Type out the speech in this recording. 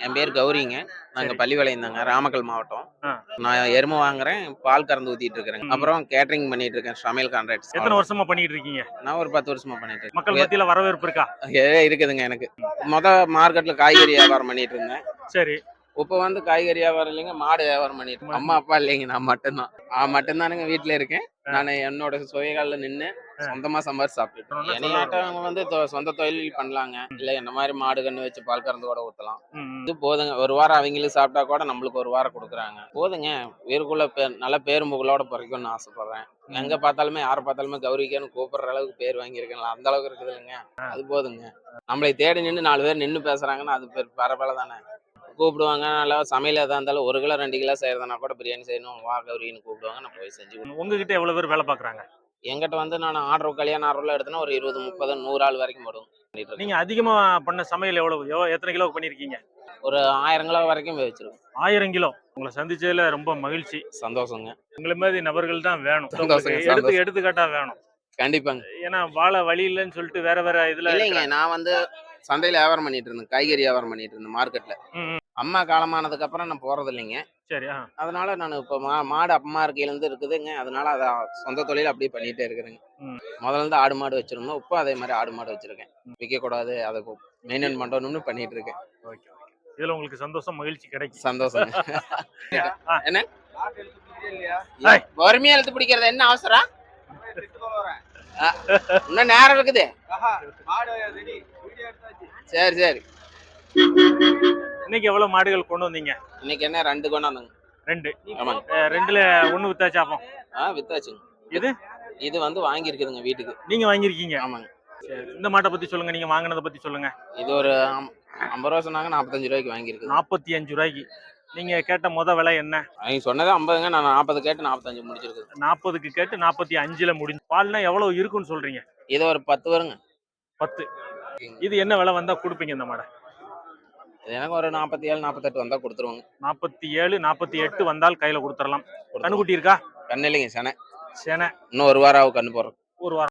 என் பேர் கௌரிங்க. நாங்க. பள்ளிவாளையம் தாங்க ராமக்கல் மாவட்டம். நான் எருமை வாங்குறேன் பால் கறந்து ஊத்திட்டு இருக்கிறேன் ம். அப்புறம் கேட்டரிங் பண்ணிட்டு இருக்கேன் சமையல் கான்ட்ராக்ட்ஸ் எத்தனை வருஷமா பண்ணிட்டு இருக்கீங்க? நான் ஒரு பத்து வருஷமா பண்ணிட்டு மக்கள் இருக்கேன் மத்தியில வரவேற்பு இருக்கா? ஏ, இருக்குதுங்க எனக்கு. மொத மார்க்கெட்ல காய்கறி வியாபாரம் பண்ணிட்டு இருந்தேன். சரி. இப்போ வந்து காய்கறி வியாபாரம் இல்லைங்க மாடு வியாபாரம் பண்ணிட்டு. அம்மா அப்பா இல்லைங்க நான் மட்டும்தான். நான் மட்டும்தானுங்க வீட்டுல இருக்கேன். நான் என்னோட சுயகாலில் நின்று சொந்தமா சம்பாரிச்சு சாப்பிட்டு என்னையாட்டவங்க வந்து சொந்த தொழில் பண்ணலாங்க. இல்ல இந்த மாதிரி மாடு கண்ணு வச்சு பால் கறந்து கூட ஊத்தலாம். இது போதுங்க. ஒரு வாரம் அவங்களுக்கு சாப்பிட்டா கூட நம்மளுக்கு ஒரு வாரம் கொடுக்குறாங்க. போதுங்க. வீருக்குள்ள பே- நல்ல பேரும் புகழோட பிறக்கணும்னு ஆசைப்படுறேன். எங்க பார்த்தாலுமே யாரை பார்த்தாலுமே கௌரிக்கன்னு கூப்பிடுற அளவுக்கு பேர் வாங்கியிருக்கேன் அந்த அளவுக்கு இருக்குது இல்லைங்க. அது போதுங்க. நம்மளை தேடி நின்று நாலு பேர் நின்று பேசுறாங்கன்னா அது பேர் பரவாயில்ல தானே. கூப்பிடுவாங்க. நல்லா சமையல் எதா இருந்தாலும் ஒரு கிலோ ரெண்டு கிலோ செய்யறதுனா கூட பிரியாணி செய்யணும் வா கௌரின்னு கூப்பிடுவாங்க. நான் போய் செஞ்சு. உங்ககிட்ட எவ்வளவு பேர் வேலை பாக்குறாங்க எங்கிட்ட வந்து நான் ஆர்டர் கல்யாண ஆர்டர்ல எடுத்தேன்னா ஒரு இருபது முப்பது நூறு ஆள் வரைக்கும் வரும் பண்ணிட்டு இருக்கேன். நீங்க அதிகமா பண்ண சமையல் எவ்வளவு? எவ்வளவு- எத்தனை கிலோ பண்ணிருக்கீங்க? ஒரு ஆயிரம் கிலோ வரைக்கும் வச்சிருக்கோம். ஆயிரம் கிலோ. உங்களை சந்திச்சதுல ரொம்ப மகிழ்ச்சி. சந்தோஷங்க. உங்களை மாதிரி நபர்கள் தான் வேணும். எடுத்து. எடுத்துக்காட்டா வேணும். கண்டிப்பாங்க. ஏன்னா வாழ வழி இல்லைன்னு சொல்லிட்டு வேற வேற இதுல இல்லைங்க நான் வந்து சந்தையில வியாபாரம் பண்ணிட்டு இருந்தேன். காய்கறி வியாபாரம் பண்ணிட்டு இருந்தேன் மார்க்கெட்ல. அம்மா காலமானதுக்கு அப்புறம் நான் போறது இல்லைங்க. சரி. அதனால நான் இப்போ மா மாடு அம்மா இருக்கையில இருந்து இருக்குதுங்க. அதனால அதை சொந்த தொழில் அப்படியே பண்ணிட்டே இருக்கிறேங்க ம். முதல்ல இருந்து ஆடு மாடு வச்சிருந்தோம். இப்போ அதே மாதிரி ஆடு மாடு வச்சிருக்கேன். விற்க கூடாது அதை மெயின்டைன் பண்ணணும்னு பண்ணிட்டு இருக்கேன். Okay okay. இதுல உங்களுக்கு சந்தோஷம் மகிழ்ச்சி கிடைக்கும். சந்தோஷம். என்ன. பொறுமையா இழுத்து பிடிக்கிறது என்ன அவசரம்? இன்னும் நேரம் இருக்குது. சரி சரி. இன்னைக்கு எவ்வளவு மாடுகள் கொண்டு வந்தீங்க? இன்னைக்கு என்ன ரெண்டு கொண்டாந்துங்க ரெண்டு. ஆமாங்க. அஹ் ரெண்டுல ஒண்ணு வித்தாச்சாப்போம் ஆ வித்தாச்சுங்க. இது? இது வந்து வாங்கியிருக்குதுங்க வீட்டுக்கு. நீங்க வாங்கியிருக்கீங்க? ஆமாங்க. சரி. இந்த மாட்டை பத்தி சொல்லுங்க நீங்க வாங்கினதை பத்தி சொல்லுங்க. இது ஒரு ஐம்பது ரூபா சொன்னாங்க நாற்பத்தஞ்சு ரூபாய்க்கு வாங்கியிருக்குது. நாற்பத்தி அஞ்சு ரூபாய்க்கு. நீங்க கேட்ட முத விலை என்ன? அவங்க சொன்னது ஐம்பதுங்க நான் நாற்பது கேட்டு நாற்பத்தஞ்சு முடிச்சிருக்குது. நாற்பதுக்கு கேட்டு நாற்பத்தி அஞ்சுல முடிஞ்சு. பால்னா எவ்வளவு இருக்குன்னு சொல்றீங்க? இது ஒரு பத்து வருங்க. பத்து. இது என்ன விலை வந்தா கொடுப்பீங்க இந்த மாடை? எனக்கு ஒரு நாற்பத்தி ஏழு நாற்பத்தெட்டு வந்தா கொடுத்துருவாங்க. நாற்பத்தி ஏழு நாற்பத்தி எட்டு வந்தால் கையில கொடுத்துடலாம். கண்ணுக்குட்டி இருக்கா? கண்ணு இல்லைங்க செனை. சேனை. இன்னும் ஒரு வாரம் ஆகும் கண்ணு போடுறோம் ஒரு வாரம்.